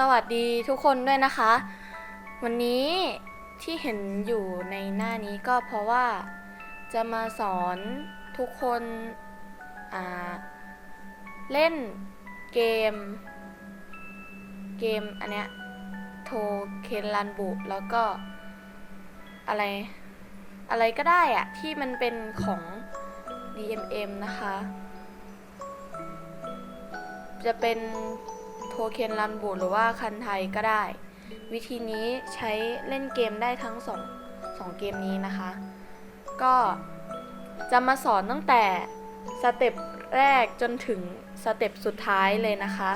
สวัสดีทุกคนด้วยนะคะ วันนี้ที่เห็นอยู่ในหน้านี้ก็เพราะว่าจะมาสอนทุกคนเล่นเกม เกมอันเนี้ยโทเคนรันบุแล้วก็อะไรอะไรก็ได้อะที่มันเป็นของ DMM นะคะ จะเป็น โทเค็นรันบูหรือว่าคันไทยก็ได้ วิธีนี้ใช้เล่นเกมได้ทั้งสองเกมนี้นะคะ ก็จะมาสอนตั้งแต่สเต็ปแรกจนถึงสเต็ปสุดท้ายเลยนะคะ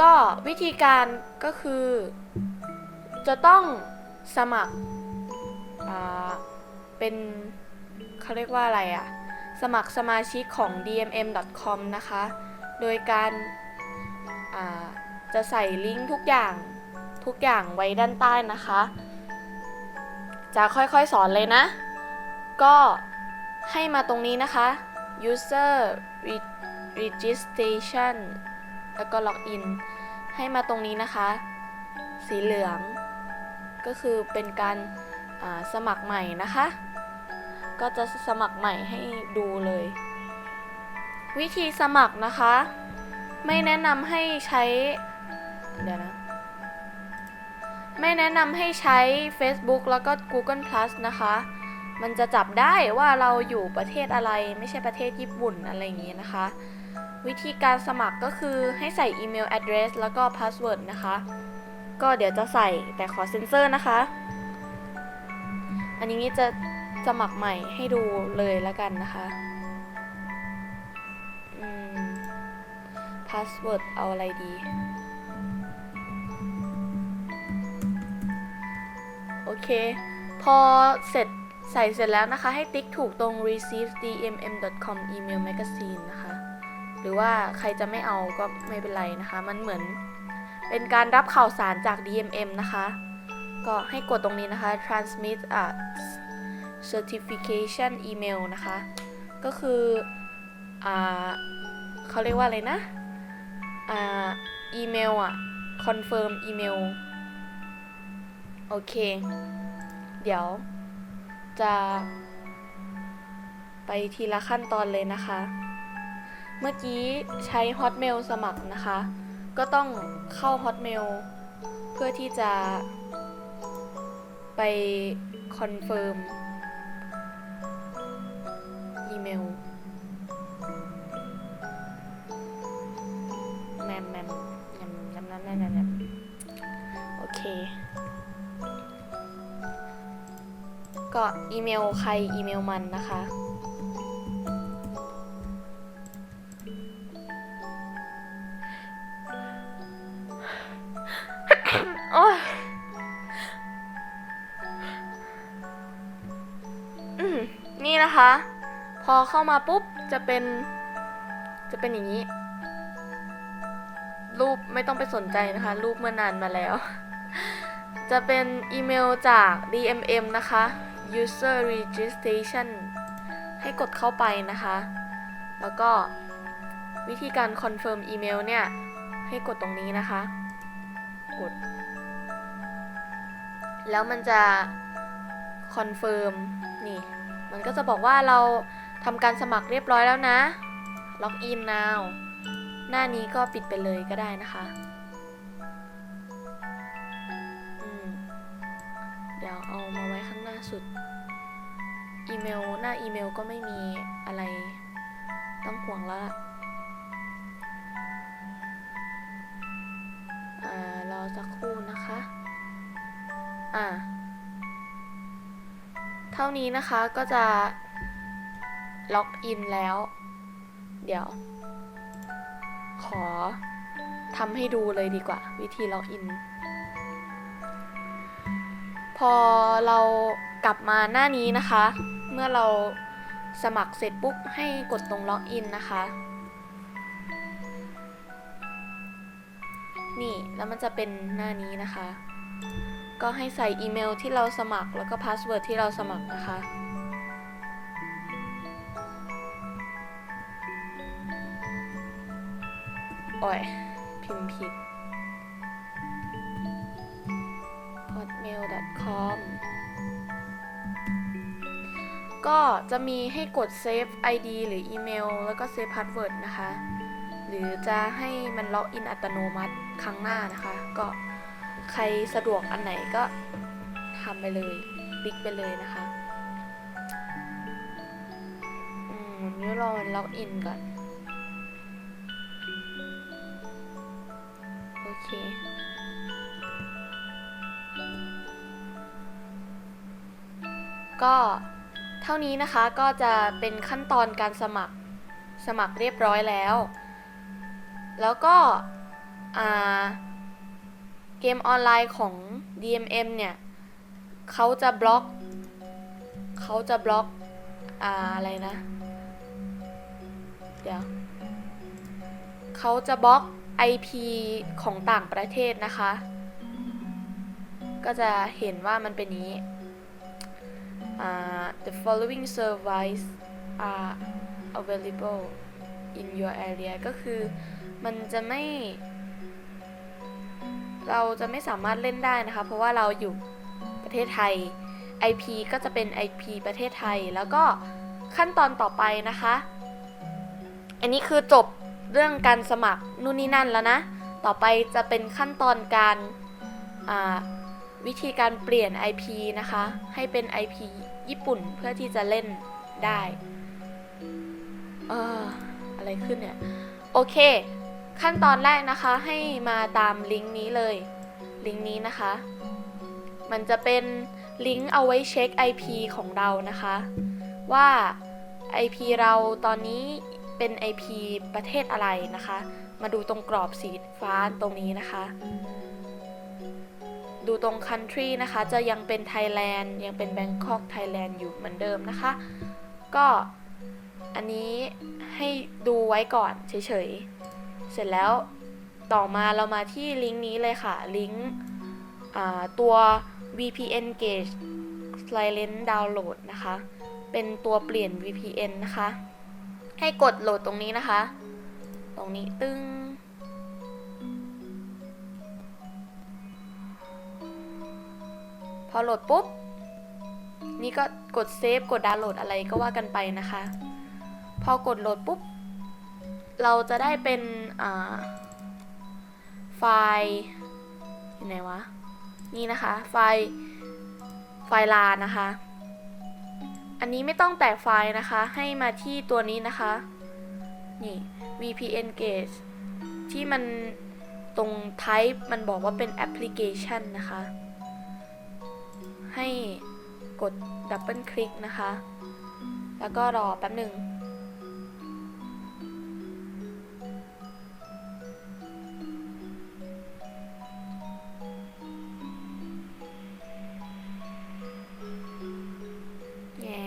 ก็วิธีการก็คือ จะต้องสมัครเป็นเขาเรียกว่าอะไรอะสมัครสมาชิกของ dmm.com นะคะ โดยการ จะใส่ลิงก์ทุกอย่างทุกอย่างไว้ด้านใต้นะคะ จะค่อยๆสอนเลยนะ ก็ให้มาตรงนี้นะคะ user registration แล้วก็ login ให้มาตรงนี้นะคะ สีเหลือง ก็คือเป็นการสมัครใหม่นะคะ ก็จะสมัครใหม่ให้ดูเลย วิธีสมัครนะคะ ไม่แนะนำให้ใช้ เดี๋ยวนะ ไม่แนะนำให้ใช้ Facebook แล้วก็ Google Plus นะคะ มันจะจับได้ว่าเราอยู่ประเทศอะไรไม่ใช่ประเทศญี่ปุ่นอะไรอย่างนี้นะคะ วิธีการสมัครก็คือให้ใส่อีเมล address แล้วก็พาสเวิร์ดนะคะ ก็เดี๋ยวจะใส่แต่ขอเซ็นเซอร์นะคะ อันนี้จะสมัครใหม่ให้ดูเลยแล้วกันนะคะ พาสเวิร์ดเอาอะไรดี โอเค พอเสร็จใส่เสร็จแล้วนะคะ ให้ติ๊กถูกตรง receive dmm.com email magazine นะคะ หรือว่าใครจะไม่เอาก็ไม่เป็นไรนะคะ มันเหมือนเป็นการรับข่าวสารจาก DMM นะคะ ก็ให้กดตรงนี้นะคะ transmit a certification email นะคะ ก็คือ อ่าเขาเรียกว่าอะไรนะ อ่าอีเมลอะ confirm อีเมลโอเค เดี๋ยว จะ ไปทีละขั้นตอนเลยนะคะ เมื่อกี้ใช้ Hotmail สมัครนะคะ ก็ต้องเข้า Hotmail เพื่อที่จะไปคอนเฟิร์ม ก็อีเมลใครอีเมลมันนะคะ โอ้ยอืมนี่นะคะ พอเข้ามาปุ๊บจะเป็น จะเป็นอย่างนี้ รูปไม่ต้องไปสนใจนะคะ รูปเมื่อนานมาแล้ว จะเป็นอีเมลจาก DMM นะคะ user registration ให้กดเข้าไปนะคะ แล้วก็วิธีการ confirm อีเมลเนี่ย ให้กดตรงนี้นะคะ กด แล้วมันจะคอนเฟิร์มนี่ มันก็จะบอกว่าเราทำการสมัครเรียบร้อยแล้วนะ ล็อกอิน now หน้านี้ก็ปิดไปเลยก็ได้นะคะ สุด อีเมลหน้าอีเมลก็ไม่มีอะไรต้องห่วงแล้วล่ะรอสักครู่นะคะ อ่า เท่านี้นะคะก็จะล็อกอินแล้ว เดี๋ยว ขอทำให้ดูเลยดีกว่า วิธีล็อกอิน พอเรา กลับมาหน้านี้นะคะ เมื่อเราสมัครเสร็จปุ๊บให้กดตรงล็อกอินนะคะ นี่แล้วมันจะเป็นหน้านี้นะคะ ก็ให้ใส่อีเมลที่เราสมัครแล้วก็พาสเวิร์ดที่เราสมัครนะคะโอ้ยพิมพ์ผิด hotmail.com ก็จะมีให้กด save ID หรืออีเมล แล้วก็ save password นะคะ หรือจะให้มันล็อกอินอัตโนมัติครั้งหน้านะคะ ก็ใครสะดวกอันไหนก็ทำไปเลยติ๊กไปเลยนะคะอืมนี่รอมันล็อกอินก่อน โอเคก็ เท่านี้นะคะก็จะเป็นขั้นตอนการสมัครสมัครเรียบร้อยแล้ว แล้วก็เกมออนไลน์ของ DMM เนี่ยเขาจะบล็อกเขาจะบล็อกอาอะไรนะ เดี๋ยวเขาจะบล็อก IP ของต่างประเทศนะคะ ก็จะเห็นว่ามันเป็นนี้ อ่า the following service are available in your area ก็คือมันจะไม่ เราจะไม่สามารถเล่นได้นะคะ เพราะว่าเราอยู่ประเทศไทย IP ก็จะเป็น IP ประเทศไทย แล้วก็ขั้นตอนต่อไปนะคะ อันนี้คือจบเรื่องการสมัครนู่นนี่นั่นแล้วนะ ต่อไปจะเป็นขั้นตอนการวิธีการเปลี่ยน IP นะคะ ให้เป็น IP ญี่ปุ่นเพื่อที่จะเล่นได้ เอออะไรขึ้นเนี่ย โอเค ขั้นตอนแรกนะคะให้มาตามลิงก์นี้เลย ลิงก์นี้นะคะ มันจะเป็นลิงก์เอาไว้เช็ค IP ของเรานะคะ ว่า IP เราตอนนี้เป็น IP ประเทศอะไรนะคะ มาดูตรงกรอบสีฟ้าตรงนี้นะคะ ดูตรง country นะคะ จะยังเป็น Thailand ยังเป็น Bangkok Thailand อยู่เหมือนเดิมนะคะ ก็อันนี้ให้ดูไว้ก่อนเฉยๆ เสร็จแล้วต่อมาเรามาที่ลิงก์นี้เลยค่ะ ลิงก์ตัว VPN Gauge Silent Download นะคะ เป็นตัวเปลี่ยน VPN นะคะ ให้กดโหลดตรงนี้นะคะ ตรงนี้ตึ้ง พอโหลดปุ๊บ นี่ก็กดเซฟกดดาวน์โหลดอะไรก็ว่ากันไปนะคะ พอกดโหลดปุ๊บ เราจะได้เป็นไฟล์อยู่ไหนวะ นี่นะคะ ไฟล์ไฟล์ลานะคะ อันนี้ไม่ต้องแตกไฟล์นะคะ ให้มาที่ตัวนี้นะคะ นี่ VPN Gauge ที่มันตรง type มันบอกว่าเป็น application นะคะ ให้กดดับเบิลคลิกนะคะ แล้วก็รอแป๊บหนึ่งแง่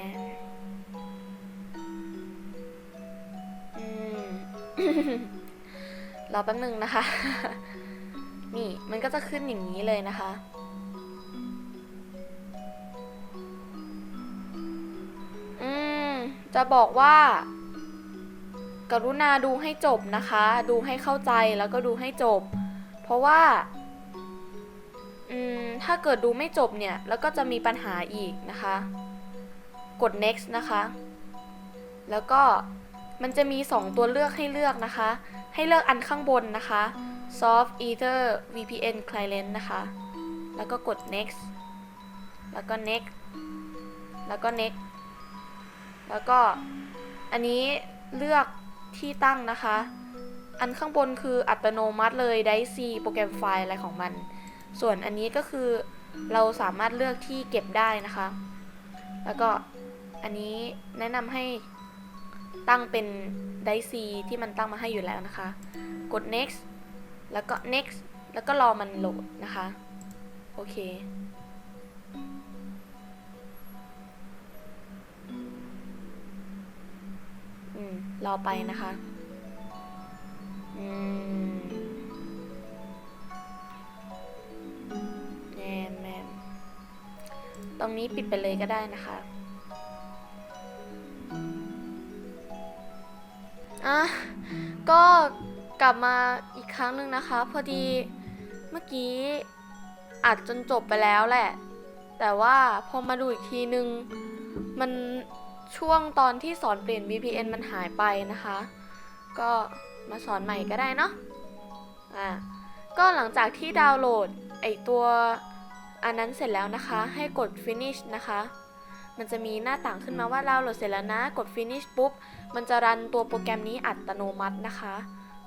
รอแป๊บหนึ่งนะคะ นี่มันก็จะขึ้นอย่างนี้เลยนะคะ จะบอกว่า กรุณาดูให้จบนะคะ ดูให้เข้าใจแล้วก็ดูให้จบ เพราะว่าถ้าเกิดดูไม่จบเนี่ย แล้วก็จะมีปัญหาอีกนะคะ กด next นะคะ แล้วก็มันจะมี 2 ตัวเลือกให้เลือกนะคะ ให้เลือกอันข้างบนนะคะ soft ether VPN client นะคะ แล้วก็กด next แล้วก็ next แล้วก็ next แล้วก็อันนี้เลือกที่ตั้งนะคะ อันข้างบนคืออัตโนมัติเลยไดซีโปรแกรมไฟล์อะไรของมัน ส่วนอันนี้ก็คือเราสามารถเลือกที่เก็บได้นะคะ แล้วก็อันนี้แนะนำให้ตั้งเป็นไดซีที่มันตั้งมาให้อยู่แล้วนะคะ กด next แล้วก็ next แล้วก็รอมันโหลดนะคะ โอเค รอไปนะคะ อืมแมนแมนตรงนี้ปิดไปเลยก็ได้นะคะอะก็กลับมาอีกครั้งหนึ่งนะคะ พอดีเมื่อกี้อัดจนจบไปแล้วแหละ แต่ว่าพอมาดูอีกทีนึง มัน ช่วงตอนที่สอนเปลี่ยน VPN มันหายไปนะคะ ก็มาสอนใหม่ก็ได้เนาะอ่าก็หลังจากที่ดาวน์โหลดไอตัวอันนั้นเสร็จแล้วนะคะ ให้กด finish นะคะ มันจะมีหน้าต่างขึ้นมาว่าดาวน์โหลดเสร็จแล้วนะ กด finish ปุ๊บ มันจะรันตัวโปรแกรมนี้อัตโนมัตินะคะ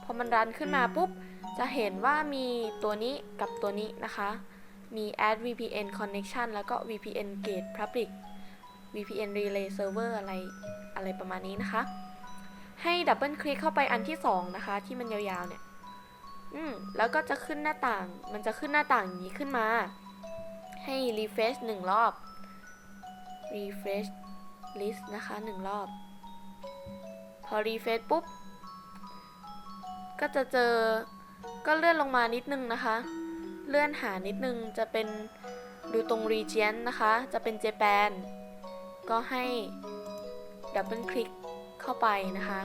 พอมันรันขึ้นมาปุ๊บ จะเห็นว่ามีตัวนี้กับตัวนี้นะคะ มี add VPN connection แล้วก็ VPN gate public VPN relay server อะไรอะไรประมาณนี้นะคะ ให้ดับเบิลคลิกเข้าไปอันที่ 2 นะคะ ที่มันยาวๆเนี่ย อืม แล้วก็จะขึ้นหน้าต่าง มันจะขึ้นหน้าต่างอย่างนี้ขึ้นมา ให้ refresh หนึ่งรอบ refresh list นะคะหนึ่งรอบ พอ refresh ปุ๊บ ก็จะเจอ ก็เลื่อนลงมานิดนึงนะคะ เลื่อนหานิดนึงจะเป็นดูตรง region นะคะ จะเป็น Japan ก็ให้ดับเบิลคลิกเข้าไปนะคะ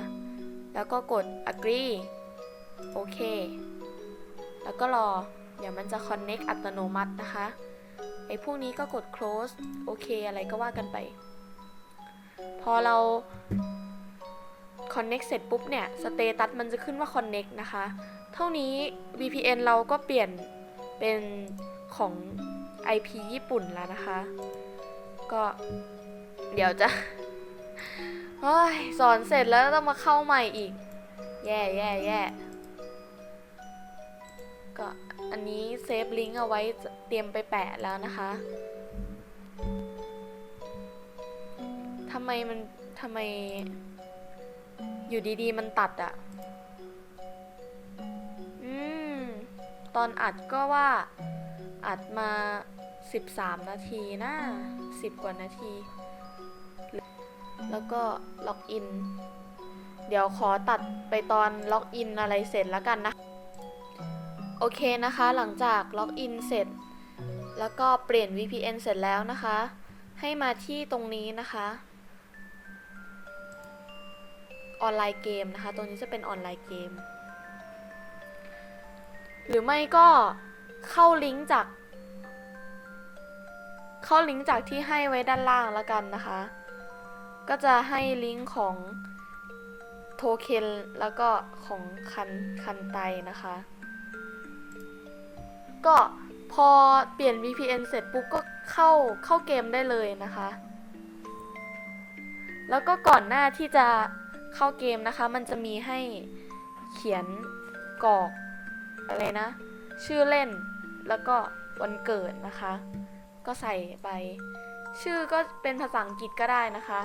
แล้วก็กด agree โอเค แล้วก็รอ เดี๋ยวมันจะ connect อัตโนมัตินะคะ ไอ้พวกนี้ก็กด close โอเค อะไรก็ว่ากันไป พอเรา connect เสร็จปุ๊บเนี่ย status มันจะขึ้นว่า connect นะคะ เท่านี้ VPN เราก็เปลี่ยนเป็นของ IP ญี่ปุ่นแล้วนะคะ ก็ เดี๋ยวจะเฮ้ยสอนเสร็จแล้วต้องมาเข้าใหม่อีก แย่แย่แย่ก็อันนี้เซฟลิงก์เอาไว้เตรียมไปแปะแล้วนะคะทำไมมันทำไม อยู่ดีๆ มันตัดอะ่ะ อืม ตอนอัดก็ว่า อัดมา 13 นาทีนะ 10 กว่านาที แล้วก็ล็อกอิน เดี๋ยวขอตัดไปตอนล็อกอินอะไรเสร็จแล้วกันนะ โอเคนะคะ หลังจากล็อกอินเสร็จ แล้วก็เปลี่ยน VPN เสร็จแล้วนะคะ ให้มาที่ตรงนี้นะคะ ออนไลน์เกมนะคะ ตรงนี้จะเป็นออนไลน์เกม หรือไม่ก็เข้าลิงก์จาก เข้าลิงก์จากที่ให้ไว้ด้านล่างแล้วกันนะคะ ก็จะให้ลิงก์ของโทเค็นแล้วก็ของคันคันไตนะคะ ก็พอเปลี่ยน VPN เสร็จปุ๊บก็เข้าเข้าเกมได้เลยนะคะ แล้วก็ก่อนหน้าที่จะเข้าเกมนะคะ มันจะมีให้เขียนกรอกอะไรนะ ชื่อเล่นแล้วก็วันเกิดนะคะ ก็ใส่ไป ชื่อก็เป็นภาษาอังกฤษก็ได้นะคะ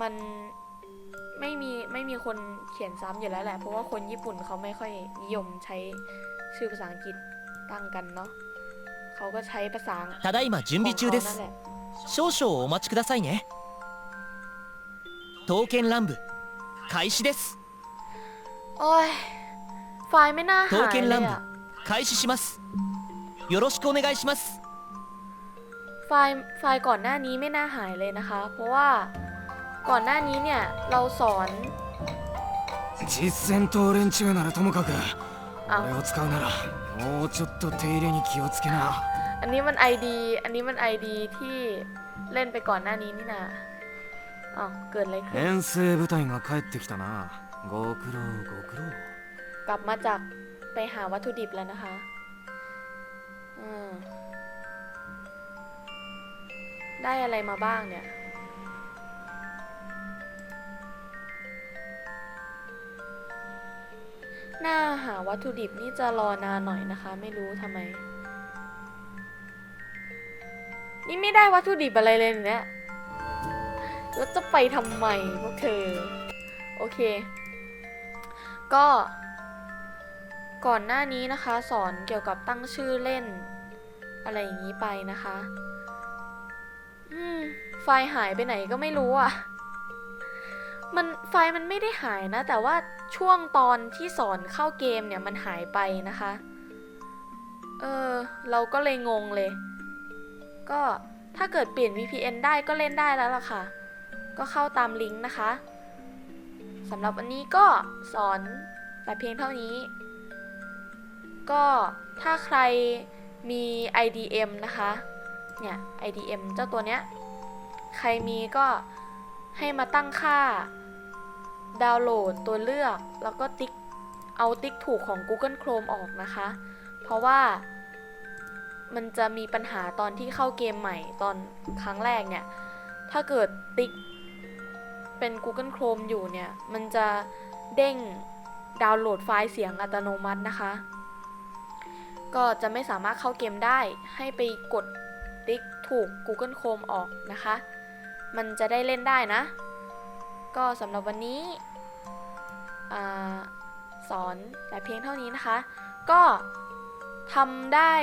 มันไม่มีไม่มีคนเขียนซ้ำอยู่แล้วแหละ เพราะว่าคนญี่ปุ่นเขาไม่ค่อยนิยมใช้ชื่อภาษาอังกฤษตั้งกันเนาะเขาก็ใช้ภาษา ただいま準備中で ของเขานั่น す แหละ 少々お待ちくださいね刀剣乱舞開始です โอ้ย ไฟล์ไม่น่าหา 刀 ย 剣 เล 乱 ย 舞 อะ 開始しますよろしくお願いします ไฟล์ไฟล์ก่อนหน้านี้ไม่น่าหายเลยนะคะ เพราะว่า ก่อนหน้านี้เนี่ย เราสอน実戦と連中ならともかくこれを使うならもうちょっと手入れに気をつけなอันนี้มันไอดีอันนี้มันไอดีที่เล่นไปก่อนหน้านี้นี่นะอ้าวเกิดอะไรขึ้น遠征部隊が帰ってきたなご苦労ご苦労กลับมาจากไปหาวัตถุดิบแล้วนะคะได้อะไรมาบ้างเนี่ย หน้าหาวัตถุดิบนี่จะรอนานหน่อยนะคะ ไม่รู้ทำไม นี่ไม่ได้วัตถุดิบอะไรเลยเนี่ยแล้วจะไปทำไมพวกเธอ โอเค ก็ ก่อนหน้านี้นะคะ สอนเกี่ยวกับตั้งชื่อเล่น อะไรอย่างนี้ไปนะคะ อืม ไฟล์หายไปไหนก็ไม่รู้อะ มันไฟมันไม่ได้หายนะ แต่ว่าช่วงตอนที่สอนเข้าเกมเนี่ยมันหายไปนะคะ เออ เราก็เลยงงเลย ก็ถ้าเกิดเปลี่ยน VPN ได้ก็เล่นได้แล้วล่ะค่ะ ก็เข้าตามลิงก์นะคะสำหรับวันนี้ก็สอนแต่เพียงเท่านี้ ก็ถ้าใครมี IDM นะคะ เนี่ย IDM เจ้าตัวเนี้ย ใครมีก็ให้มาตั้งค่า ดาวน์โหลดตัวเลือกแล้วก็ติ๊กเอาติ๊กถูกของ Google Chrome ออกนะคะ เพราะว่ามันจะมีปัญหาตอนที่เข้าเกมใหม่ตอนครั้งแรกเนี่ย ถ้าเกิดติ๊กเป็น Google Chrome อยู่เนี่ย มันจะเด้งดาวน์โหลดไฟล์เสียงอัตโนมัตินะคะ ก็จะไม่สามารถเข้าเกมได้ให้ไปกดติ๊กถูก Google Chrome ออกนะคะ มันจะได้เล่นได้นะ ก็สำหรับวันนี้สอนแต่เพียงเท่านี้นะคะ ก็ทำได้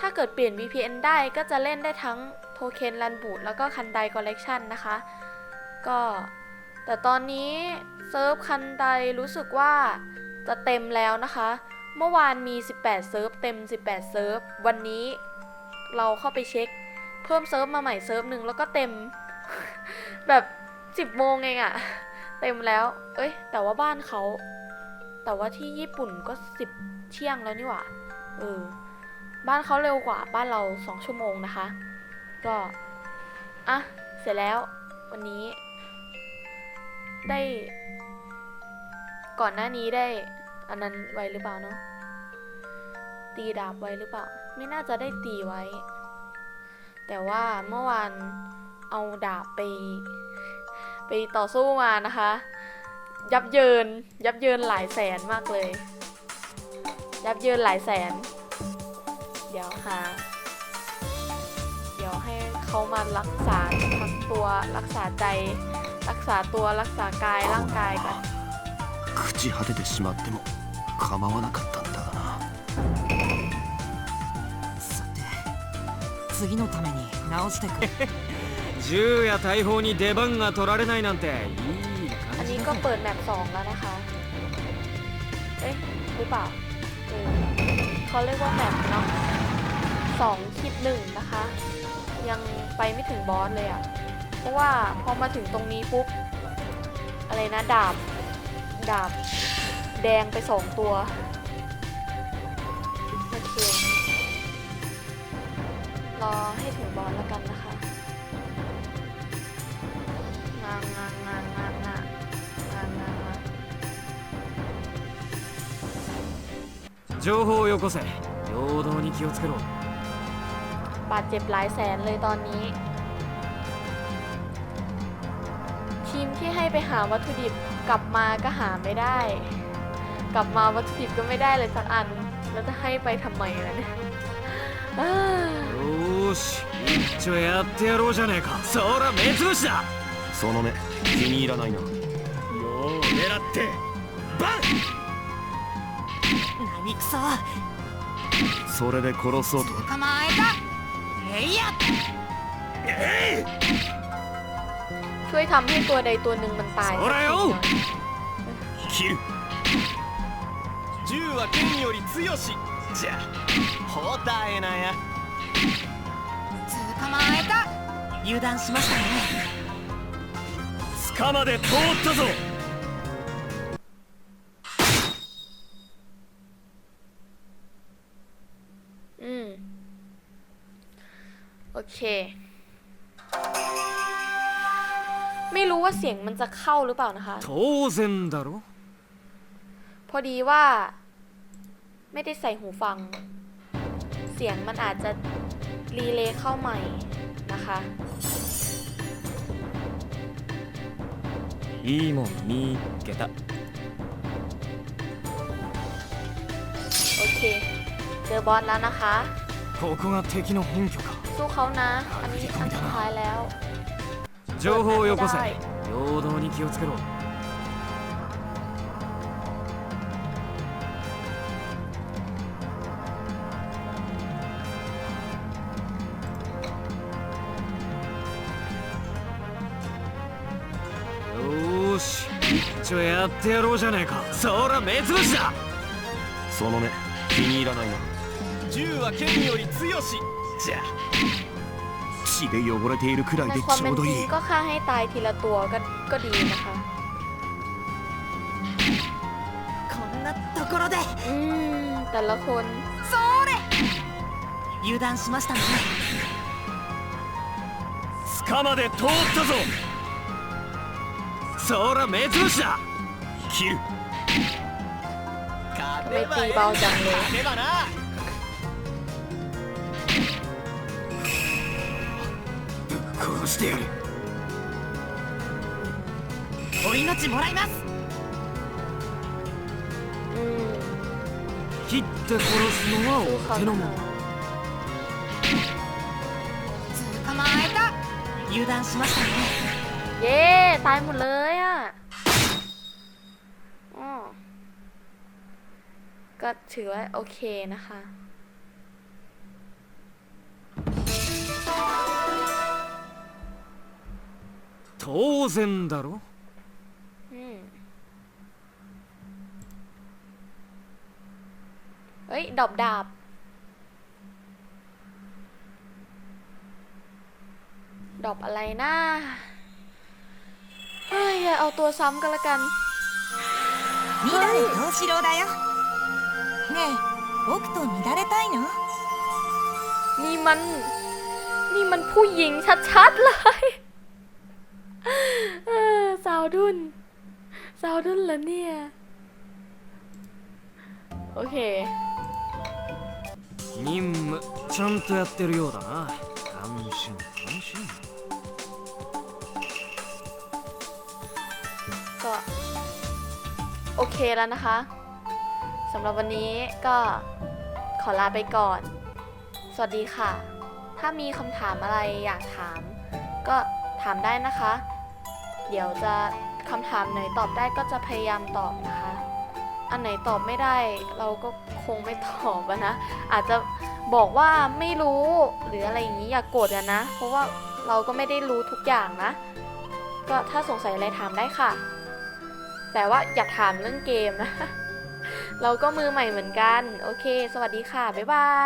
ถ้าเกิดเปลี่ยน VPN ได้ก็จะเล่นได้ทั้งโทเค็นรันบู t แล้วก็คันไดคอลเลกชันนะคะ ก็แต่ตอนนี้เซิร์ฟคันไดรู้สึกว่าจะเต็มแล้วนะคะ เมื่อวานมี 18 เซิร์ฟเต็ม 18 เซิร์ฟ วันนี้เราเข้าไปเช็ค เพิ่มเซิร์ฟมาใหม่เซิร์ฟหนึ่งแล้วก็เต็ม แบบ 10โมงเองอะเต็มแล้ว เอ้ย แต่ว่าบ้านเขา แต่ว่าที่ญี่ปุ่นก็10เที่ยงแล้วนี่หว่า เออ บ้านเขาเร็วกว่าบ้านเรา2ชั่วโมงนะคะ ก็ อะ เสร็จแล้ว วันนี้ ได้ ก่อนหน้านี้ได้ อันนั้นไว้หรือเปล่าเนาะ ตีดาบไว้หรือเปล่า ไม่น่าจะได้ตีไว้ แต่ว่าเมื่อวานเอาดาบไป ไปต่อสู้มานะคะ ยับเยิน ยับเยินหลายแสนมากเลย ยับเยินหลายแสน เดี๋ยวหา เดี๋ยวให้เขามารักษาทั้งตัวรักษาใจ รักษาตัวรักษากายร่างกายกัน 朽ち果ててしまっても構わなかったんだがなさて次のために直してくれ 銃や大砲に出番が取られないなんていい อัน 感 นี้ じ ก็ だね เปิดแมปสองแล้วนะคะ เอ๊ะหรือเปล่าเออเขาเรียกว่าแมปเนาะสองคิดหนึ่งนะคะ ยังไปไม่ถึงบอสเลยอะ่ะ เพราะว่าพอมาถึงตรงนี้ปุ๊บ อะไรนะดาบ ดาบ แดงไปสองตัว โอเค รอให้ถึงบอสแล้วกันนะคะ างงางงางงางงางงางงางงาง 情報をよこせ平等に気をつけろ บาดเจ็บหลายแสนเลยตอนนี้ ทีมที่ให้ไปหาวัตถุดิบกลับมาก็หาไม่ได้ กลับมาวัตถุดิบก็ไม่ได้เลยสักอัน แล้วจะให้ไปทำไมล่ะเนี่ยอ้า よーし一丁やってやろうじゃねえかそら目つぶしだ その目気に入らないなよう狙ってバ何くそンそれで殺そうと捕まえたえいや ช่วยทำให้ตัวใดตัวหนึ่งมันตายสักทีหน่อย 切る銃は剣より強しじゃほたえなや捕まえた油断しましたね 塚まで通ったぞ อืม โอเค ไม่รู้ว่าเสียงมันจะเข้าหรือเปล่านะคะ 当然だろ พอดีว่า ไม่ได้ใส่หูฟัง เสียงมันอาจจะรีเลย์เข้าใหม่นะคะ いいもん見っけた โอเค เจอบอสแล้วนะคะ ここが敵の本拠か สู้เขานะ อันนี้อันสุดท้ายแล้ว 情報をよこせはい平等に気をつけろ 一応やってやろうじゃねえかそら目つぶしだその目気に入らないな銃は剣より強しじゃ血で汚れているくらい ใน で ความ ち เป็ ょ น うど จ い ริง い ก็ฆ่าให้ตายทีละตัวก็ก็ดีนะคะ こんなところで อืม แต่ละคน それ 油断しましたね塚まで通ったぞ そら目つぶしだ。生きる。勝てばええ勝てばな。殺してやる。お命もらいます。切って殺すのはお手の物捕まえた。油断しましたね。 เย้ตายหมดเลยอ่ะอ๋อก็ถือว่าโอเคนะคะ 当然だろ อืมเฮ้ย ดอบดาบ ดอบอะไรนะ เฮ้ยอย่าเอาตัวซ้ำกันละกัน 乱れ藤四郎だよねえ僕と乱れたいの นี่มัน นี่มันผู้หญิงชัดๆเลย เออสาวดุนสาวดุนเหรอเนี่ย โอเค 任務ちゃんとやってるようだな เคแล้วนะคะสำหรับวันนี้ก็ขอลาไปก่อน สวัสดีค่ะ ถ้ามีคำถามอะไรอยากถาม ก็ถามได้นะคะ เดี๋ยวจะคำถามไหนตอบได้ก็จะพยายามตอบนะคะ อันไหนตอบไม่ได้เราก็คงไม่ตอบนะ อาจจะบอกว่าไม่รู้หรืออะไรอย่างนี้อย่ากโกรธกันนะ เพราะว่าเราก็ไม่ได้รู้ทุกอย่างนะ ก็ถ้าสงสัยอะไรถามได้ค่ะ แต่ว่าอย่าถามเรื่องเกมนะ เราก็มือใหม่เหมือนกัน โอเค สวัสดีค่ะ บ๊ายบาย